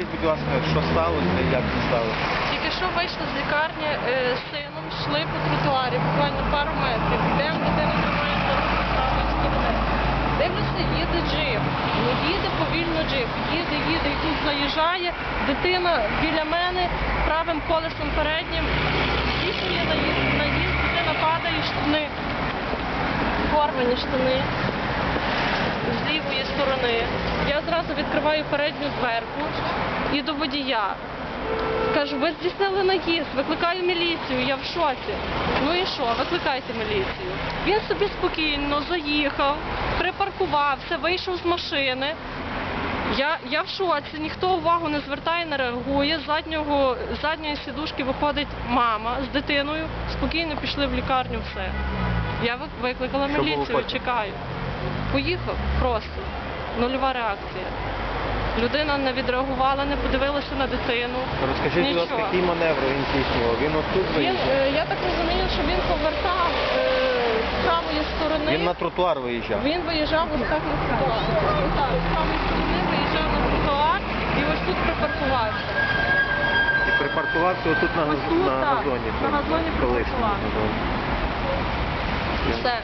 Розкажіть, будь ласка, що сталося, як це сталося? Тільки що вийшли з лікарні е, з сином, йшли по тротуарі, буквально пару метрів. Йдемо, дитина тримає з правої сторони. Дивлюся, їде джип. Ну їде повільно джип. Їде, їде, і тут заїжджає. Дитина біля мене правим колесом переднім. Здійснює наїзд, наїзд, дитина падає, штани. Порвані штани з лівої сторони. Я зразу відкриваю передню дверку і до водія. Кажу, ви здійснили наїзд, викликаю міліцію, я в шоці. Ну і що, викликайте міліцію. Він собі спокійно заїхав, припаркувався, вийшов з машини. Я, я в шоці, ніхто увагу не звертає, не реагує. З заднього, з задньої сідушки виходить мама з дитиною, спокійно пішли в лікарню, все. Я викликала міліцію, чекаю. Поїхав просто. Нульова реакція. Людина не відреагувала, не подивилася на дитину. Розкажіть, будь ласка, який маневр він здійснював? Він отут виїжджав? е, я так розумію, що він повертав е, з правої сторони. Він на тротуар виїжджав. Він виїжджав ось так на тротуар. Так, з правої сторони виїжджав на тротуар і ось тут припаркувався. І припаркувався отут на, газ... Ось тут, на так, газоні. на газоні припаркувався. Все.